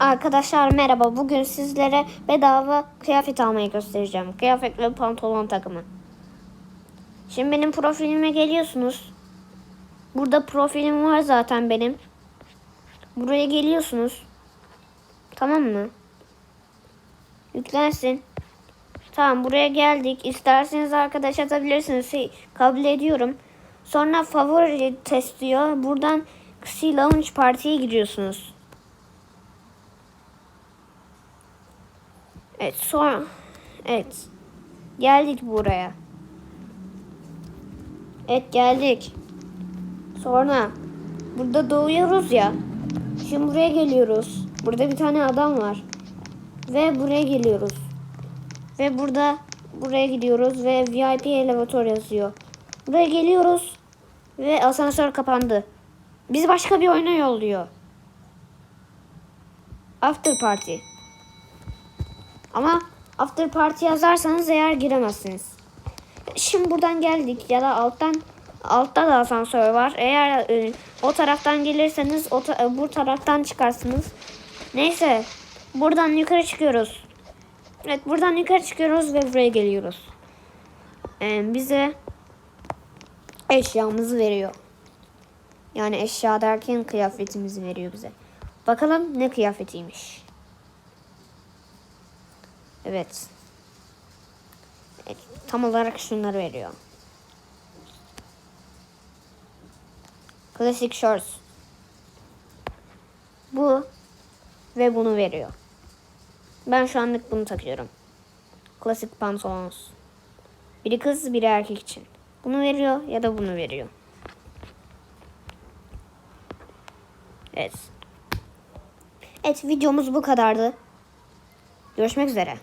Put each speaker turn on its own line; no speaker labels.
Arkadaşlar merhaba. Bugün sizlere bedava kıyafet almayı göstereceğim. Kıyafet ve pantolon takımı. Şimdi benim profilime geliyorsunuz. Burada profilim var zaten benim. Buraya geliyorsunuz. Tamam mı? Yüklensin. Tamam buraya geldik. İsterseniz arkadaş atabilirsiniz. Şey, kabul ediyorum. Sonra favori test diyor. Buradan Sea Launch Party'ye giriyorsunuz. Evet sonra evet geldik buraya. Evet geldik. Sonra burada doğuyoruz ya. Şimdi buraya geliyoruz. Burada bir tane adam var. Ve buraya geliyoruz. Ve burada buraya gidiyoruz ve VIP elevator yazıyor. Buraya geliyoruz ve asansör kapandı. Bizi başka bir oyuna yolluyor. After party. Ama after party yazarsanız eğer giremezsiniz. Şimdi buradan geldik ya da alttan altta da asansör var. Eğer e, o taraftan gelirseniz o ta- e, bu taraftan çıkarsınız. Neyse buradan yukarı çıkıyoruz. Evet buradan yukarı çıkıyoruz ve buraya geliyoruz. E, bize eşyamızı veriyor. Yani eşya derken kıyafetimizi veriyor bize. Bakalım ne kıyafetiymiş. Evet. Tam olarak şunları veriyor. Classic Shorts. Bu ve bunu veriyor. Ben şu anlık bunu takıyorum. Klasik pantolon. Biri kız, biri erkek için. Bunu veriyor ya da bunu veriyor. Evet. Evet videomuz bu kadardı. Görüşmek üzere.